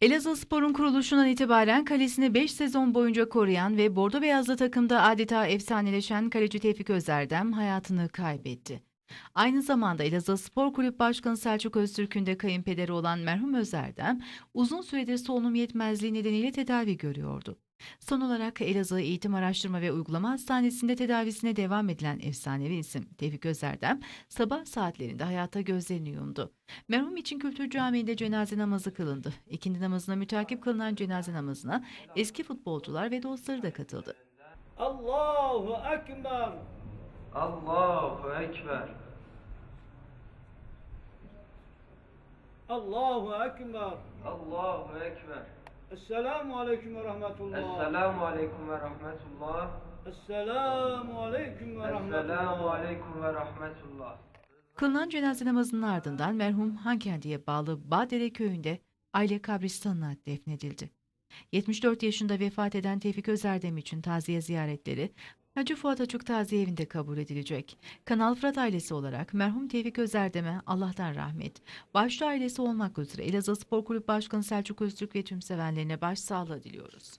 Elazığ Spor'un kuruluşundan itibaren kalesini 5 sezon boyunca koruyan ve bordo beyazlı takımda adeta efsaneleşen kaleci Tevfik Özerdem hayatını kaybetti. Aynı zamanda Elazığ Spor Kulüp Başkanı Selçuk Öztürk'ün de kayınpederi olan merhum Özerdem uzun süredir solunum yetmezliği nedeniyle tedavi görüyordu. Son olarak Elazığ Eğitim Araştırma ve Uygulama Hastanesi'nde tedavisine devam edilen efsanevi isim Tevfik Özerdem sabah saatlerinde hayata gözlerini yumdu. Merhum için Kültür Camii'nde cenaze namazı kılındı. İkindi namazına mütakip kılınan cenaze namazına eski futbolcular ve dostları da katıldı. Allahu Ekber. Allahu Ekber. Allahu Ekber. Allahu Ekber. Esselamu Aleyküm ve Rahmetullah. Esselamu Aleyküm ve Rahmetullah. Esselamu Aleyküm ve Esselamu Rahmetullah. Aleyküm ve Rahmetullah. Kılınan cenaze namazının ardından merhum Hankendi'ye bağlı Badere köyünde aile kabristanına defnedildi. 74 yaşında vefat eden Tevfik Özerdem için taziye ziyaretleri Hacı Fuat Açık Taziye Evi'nde kabul edilecek. Kanal Fırat ailesi olarak merhum Tevfik Özerdem'e Allah'tan rahmet, başta ailesi olmak üzere Elazığ Spor Kulüp Başkanı Selçuk Öztürk ve tüm sevenlerine başsağlığı diliyoruz.